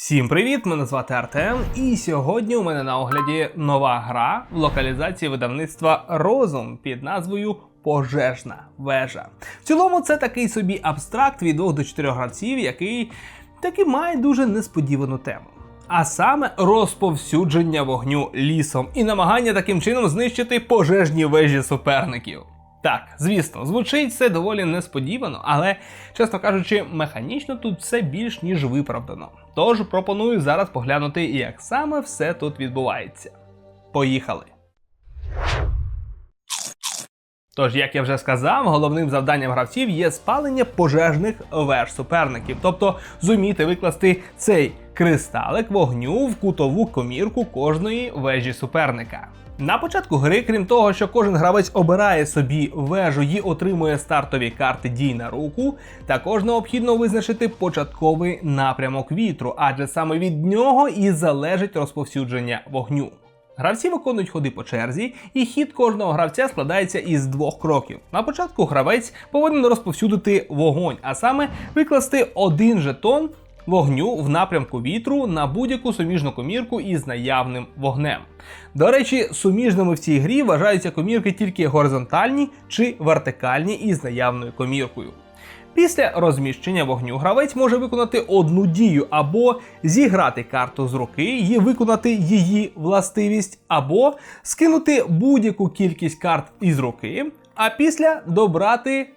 Всім привіт! Мене звати Артем, і сьогодні у мене на огляді нова гра в локалізації видавництва Розум під назвою Пожежна вежа. В цілому це такий собі абстракт від 2 до 4 гравців, який таки має дуже несподівану тему. А саме розповсюдження вогню лісом і намагання таким чином знищити пожежні вежі суперників. Так, звісно, звучить це доволі несподівано, але, чесно кажучи, механічно тут все більш ніж виправдано. Тож пропоную зараз поглянути, як саме все тут відбувається. Поїхали! Тож, як я вже сказав, головним завданням гравців є спалення пожежних веж суперників, тобто зуміти викласти цей кристалик вогню в кутову комірку кожної вежі суперника. На початку гри, крім того, що кожен гравець обирає собі вежу і отримує стартові карти дій на руку, також необхідно визначити початковий напрямок вітру, адже саме від нього і залежить розповсюдження вогню. Гравці виконують ходи по черзі, і хід кожного гравця складається із двох кроків. На початку гравець повинен розповсюдити вогонь, а саме викласти один жетон вогню в напрямку вітру на будь-яку суміжну комірку із наявним вогнем. До речі, суміжними в цій грі вважаються комірки тільки горизонтальні чи вертикальні із наявною коміркою. Після розміщення вогню гравець може виконати одну дію або зіграти карту з руки і виконати її властивість, або скинути будь-яку кількість карт із руки, а після добрати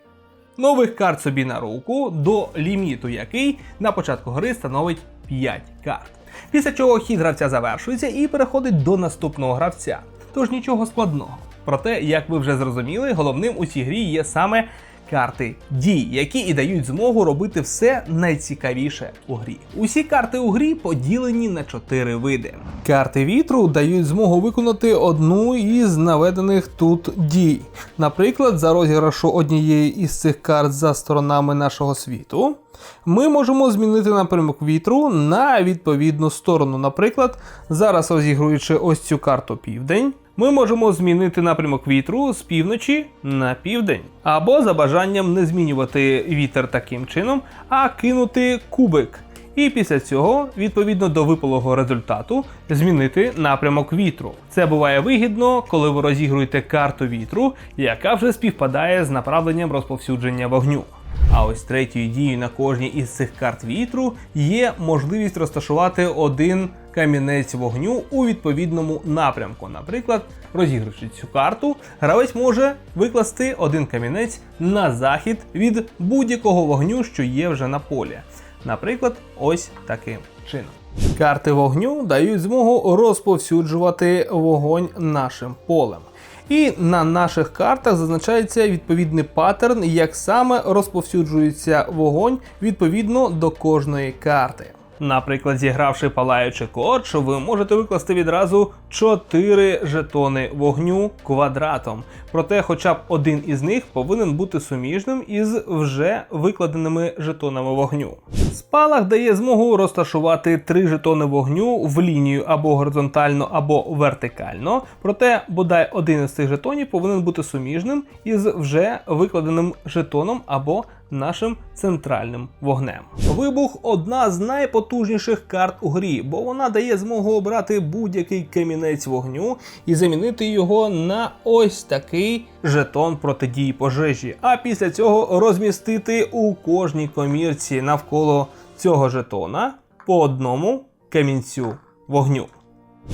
нових карт собі на руку до ліміту, який на початку гри становить 5 карт. Після чого хід гравця завершується і переходить до наступного гравця. Тож нічого складного. Проте, як ви вже зрозуміли, головним у цій грі є саме карти дій, які і дають змогу робити все найцікавіше у грі. Усі карти у грі поділені на чотири види. Карти вітру дають змогу виконати одну із наведених тут дій. Наприклад, за розіграшу однієї із цих карт за сторонами нашого світу. Ми можемо змінити напрямок вітру на відповідну сторону. Наприклад, зараз розігруючи ось цю карту південь, ми можемо змінити напрямок вітру з півночі на південь, або за бажанням не змінювати вітер таким чином, а кинути кубик. І після цього, відповідно до випалого результату, змінити напрямок вітру. Це буває вигідно, коли ви розігруєте карту вітру, яка вже співпадає з направленням розповсюдження вогню. А ось третьою дією на кожній із цих карт вітру є можливість розташувати один камінець вогню у відповідному напрямку. Наприклад, розігруючи цю карту, гравець може викласти один камінець на захід від будь-якого вогню, що є вже на полі. Наприклад, ось таким чином. Карти вогню дають змогу розповсюджувати вогонь нашим полем. І на наших картах зазначається відповідний паттерн, як саме розповсюджується вогонь відповідно до кожної карти. Наприклад, зігравши палаючий корч, ви можете викласти відразу 4 жетони вогню квадратом. Проте, хоча б один із них повинен бути суміжним із вже викладеними жетонами вогню. Спалах дає змогу розташувати 3 жетони вогню в лінію або горизонтально, або вертикально. Проте, бодай один із цих жетонів повинен бути суміжним із вже викладеним жетоном або нашим центральним вогнем. Вибух одна з найпотужніших карт у грі, бо вона дає змогу обрати будь-який камінець вогню і замінити його на ось такий жетон протидії пожежі. А після цього розмістити у кожній комірці навколо цього жетона по одному камінцю вогню.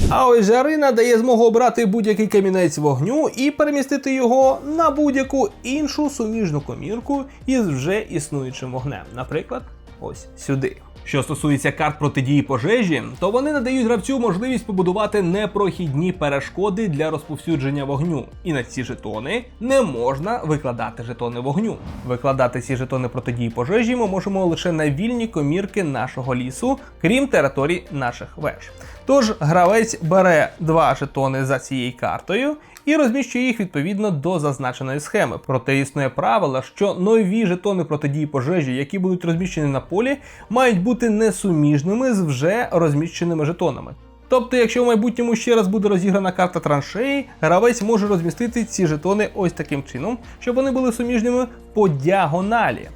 А ось жарина дає змогу обрати будь-який камінець вогню і перемістити його на будь-яку іншу суміжну комірку із вже існуючим вогнем. Наприклад, ось сюди. Що стосується карт протидії пожежі, то вони надають гравцю можливість побудувати непрохідні перешкоди для розповсюдження вогню. І на ці жетони не можна викладати жетони вогню. Викладати ці жетони протидії пожежі ми можемо лише на вільні комірки нашого лісу, крім територій наших веж. Тож гравець бере два жетони за цією картою і розміщує їх відповідно до зазначеної схеми. Проте існує правило, що нові жетони протидії пожежі, які будуть розміщені на полі, мають бути несуміжними з вже розміщеними жетонами. Тобто, якщо в майбутньому ще раз буде розіграна карта траншеї, гравець може розмістити ці жетони ось таким чином, щоб вони були суміжними по діагоналі.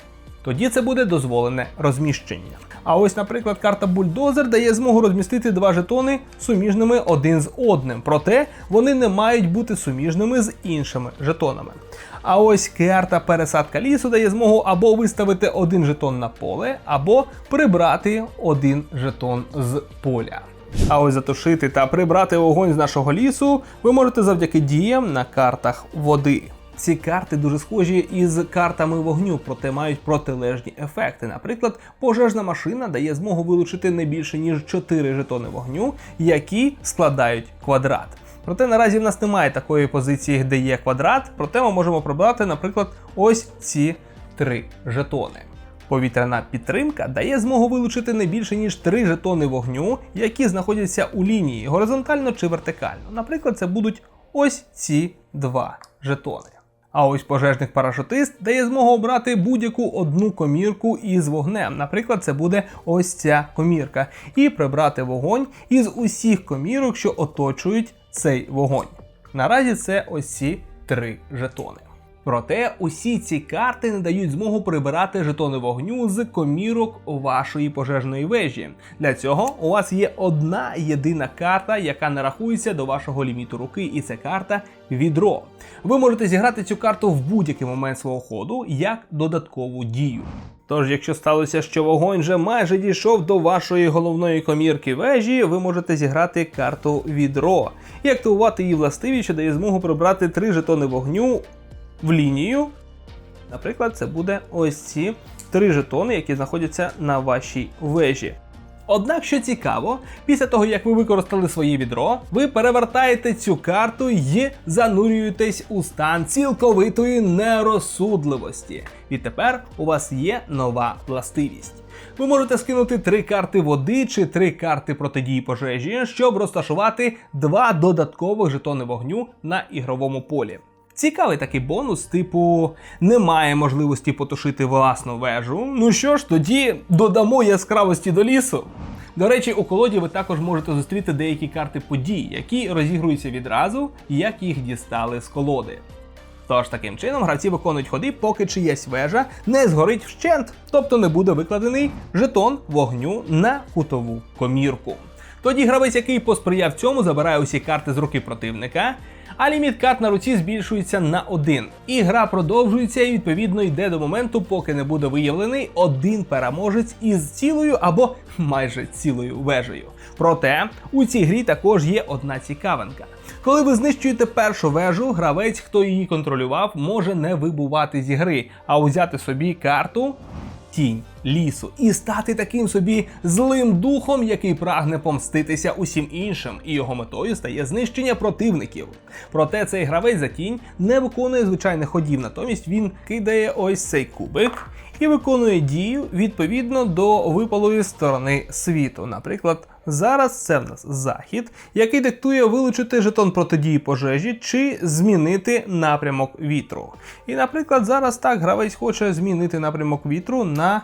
Тоді це буде дозволене розміщення. А ось, наприклад, карта Бульдозер дає змогу розмістити два жетони суміжними один з одним. Проте вони не мають бути суміжними з іншими жетонами. А ось карта пересадка лісу дає змогу або виставити один жетон на поле, або прибрати один жетон з поля. А ось затушити та прибрати вогонь з нашого лісу ви можете завдяки діям на картах води. Ці карти дуже схожі із картами вогню, проте мають протилежні ефекти. Наприклад, пожежна машина дає змогу вилучити не більше ніж 4 жетони вогню, які складають квадрат. Проте наразі в нас немає такої позиції, де є квадрат, проте ми можемо прибрати, наприклад, ось ці три жетони. Повітряна підтримка дає змогу вилучити не більше ніж три жетони вогню, які знаходяться у лінії горизонтально чи вертикально. Наприклад, це будуть ось ці два жетони. А ось пожежник парашутист дає змогу обрати будь-яку одну комірку із вогнем. Наприклад, це буде ось ця комірка, і прибрати вогонь із усіх комірок, що оточують цей вогонь. Наразі це ось ці три жетони. Проте усі ці карти не дають змогу прибирати жетони вогню з комірок вашої пожежної вежі. Для цього у вас є одна єдина карта, яка не рахується до вашого ліміту руки, і це карта відро. Ви можете зіграти цю карту в будь-який момент свого ходу як додаткову дію. Тож, якщо сталося, що вогонь вже майже дійшов до вашої головної комірки вежі, ви можете зіграти карту відро і активувати її властивість, що дає змогу прибрати три жетони вогню в лінію. Наприклад, це буде ось ці три жетони, які знаходяться на вашій вежі. Однак, що цікаво, після того як ви використали своє відро, ви перевертаєте цю карту і занурюєтесь у стан цілковитої нерозсудливості. Відтепер у вас є нова властивість. Ви можете скинути три карти води чи три карти протидії пожежі, щоб розташувати два додаткових жетони вогню на ігровому полі. Цікавий такий бонус, типу, немає можливості потушити власну вежу. Ну що ж, тоді додамо яскравості до лісу. До речі, у колоді ви також можете зустріти деякі карти подій, які розігруються відразу, як їх дістали з колоди. Тож таким чином гравці виконують ходи, поки чиясь вежа не згорить вщент, тобто не буде викладений жетон вогню на кутову комірку. Тоді гравець, який посприяв цьому, забирає усі карти з руки противника, а ліміт карт на руці збільшується на один. І гра продовжується і відповідно йде до моменту, поки не буде виявлений один переможець із цілою або майже цілою вежею. Проте у цій грі також є одна цікавинка. Коли ви знищуєте першу вежу, гравець, хто її контролював, може не вибувати зі гри, а узяти собі карту тінь лісу і стати таким собі злим духом, який прагне помститися усім іншим, і його метою стає знищення противників. Проте цей гравець за тінь не виконує звичайних ходів, натомість він кидає ось цей кубик і виконує дію відповідно до випалої сторони світу. Наприклад, зараз це в нас захід, який диктує вилучити жетон протидії пожежі чи змінити напрямок вітру. І, наприклад, зараз так гравець хоче змінити напрямок вітру на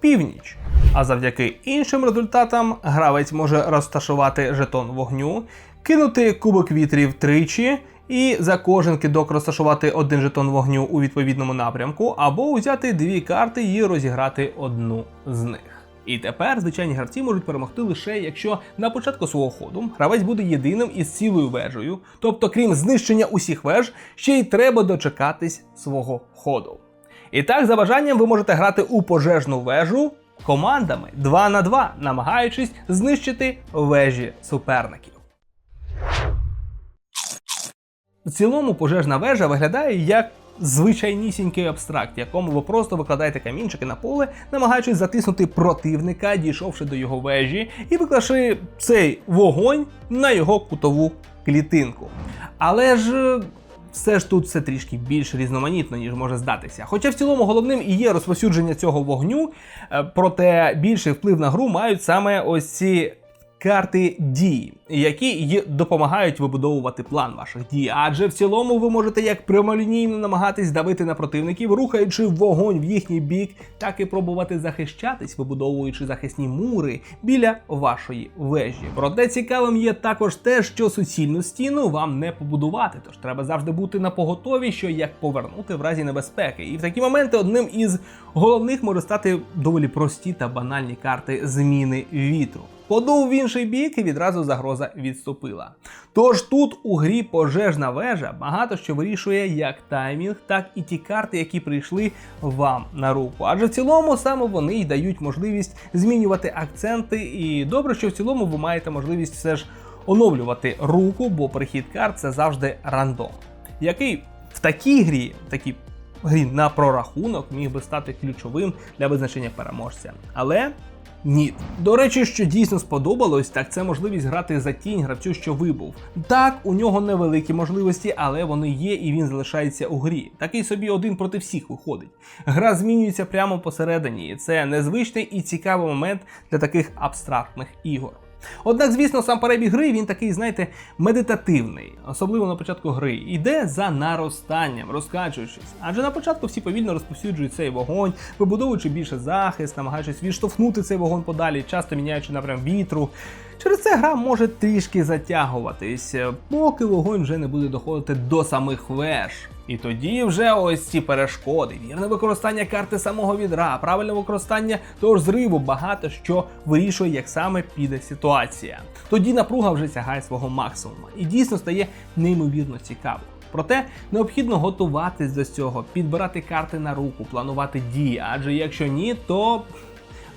північ. А завдяки іншим результатам гравець може розташувати жетон вогню, кинути кубок вітрів тричі. І за кожен кидок розташувати один жетон вогню у відповідному напрямку, або взяти дві карти і розіграти одну з них. І тепер звичайні гравці можуть перемогти лише якщо на початку свого ходу гравець буде єдиним із цілою вежею, тобто, крім знищення усіх веж, ще й треба дочекатись свого ходу. І так, за бажанням ви можете грати у пожежну вежу командами 2 на 2, намагаючись знищити вежі суперників. В цілому пожежна вежа виглядає як звичайнісінький абстракт, в якому ви просто викладаєте камінчики на поле, намагаючись затиснути противника, дійшовши до його вежі, і виклавши цей вогонь на його кутову клітинку. Але ж. Все ж тут все трішки більш різноманітно, ніж може здатися. Хоча в цілому головним і є розповсюдження цього вогню, е, проте більший вплив на гру мають саме ось ці карти дії, які допомагають вибудовувати план ваших дій. Адже в цілому ви можете як прямолінійно намагатись давити на противників, рухаючи вогонь в їхній бік, так і пробувати захищатись, вибудовуючи захисні мури біля вашої вежі. Проте цікавим є також те, що суцільну стіну вам не побудувати, тож треба завжди бути на поготові, що як повернути в разі небезпеки. І в такі моменти одним із головних може стати доволі прості та банальні карти зміни вітру. Подув в інший бік і відразу загроза відступила. Тож тут у грі пожежна вежа багато що вирішує як таймінг, так і ті карти, які прийшли вам на руку. Адже в цілому саме вони й дають можливість змінювати акценти. І добре, що в цілому ви маєте можливість все ж оновлювати руку, бо перехід карт це завжди рандом, який в такій грі, такій грі на прорахунок міг би стати ключовим для визначення переможця. Але ні. До речі, що дійсно сподобалось, так це можливість грати за тінь гравцю, що вибув. Так, у нього невеликі можливості, але вони є і він залишається у грі. Такий собі один проти всіх виходить. Гра змінюється прямо посередині, і це незвичний і цікавий момент для таких абстрактних ігор. Однак, звісно, сам перебіг гри він такий, знаєте, медитативний, особливо на початку гри, іде за наростанням, розкачуючись. Адже на початку всі повільно розповсюджують цей вогонь, вибудовуючи більше захист, намагаючись відштовхнути цей вогонь подалі, часто міняючи напрям вітру. Через це гра може трішки затягуватись, поки вогонь вже не буде доходити до самих веж. І тоді вже ось ці перешкоди, вірне використання карти самого відра, правильне використання того ж зриву, багато що вирішує, як саме піде ситуація. Тоді напруга вже сягає свого максимуму і дійсно стає неймовірно цікаво. Проте необхідно готуватись до цього, підбирати карти на руку, планувати дії. Адже якщо ні, то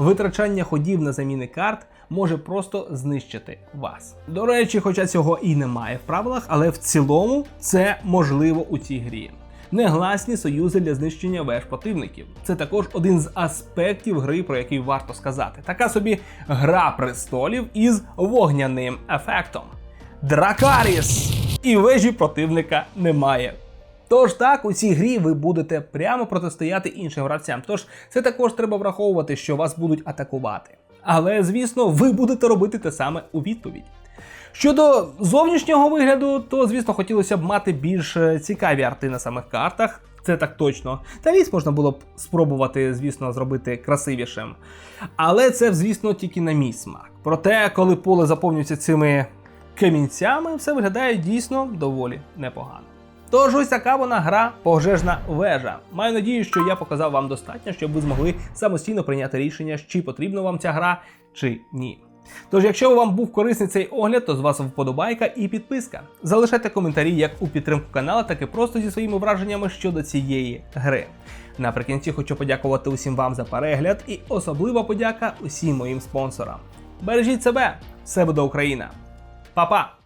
витрачання ходів на заміни карт може просто знищити вас. До речі, хоча цього і немає в правилах, але в цілому це можливо у цій грі. Негласні союзи для знищення веж противників. Це також один з аспектів гри, про який варто сказати. Така собі гра престолів із вогняним ефектом. Дракаріс! І вежі противника немає. Тож так, у цій грі ви будете прямо протистояти іншим гравцям. Тож це також треба враховувати, що вас будуть атакувати. Але, звісно, ви будете робити те саме у відповідь. Щодо зовнішнього вигляду, то, звісно, хотілося б мати більш е, цікаві арти на самих картах. Це так точно. Та ліс можна було б спробувати, звісно, зробити красивішим. Але це, звісно, тільки на мій смак. Проте, коли поле заповнюється цими камінцями, все виглядає дійсно доволі непогано. Тож ось така вона гра пожежна вежа. Маю надію, що я показав вам достатньо, щоб ви змогли самостійно прийняти рішення, чи потрібна вам ця гра, чи ні. Тож, якщо вам був корисний цей огляд, то з вас вподобайка і підписка. Залишайте коментарі як у підтримку каналу, так і просто зі своїми враженнями щодо цієї гри. Наприкінці хочу подякувати усім вам за перегляд і особлива подяка усім моїм спонсорам. Бережіть себе, все буде Україна. Па-па!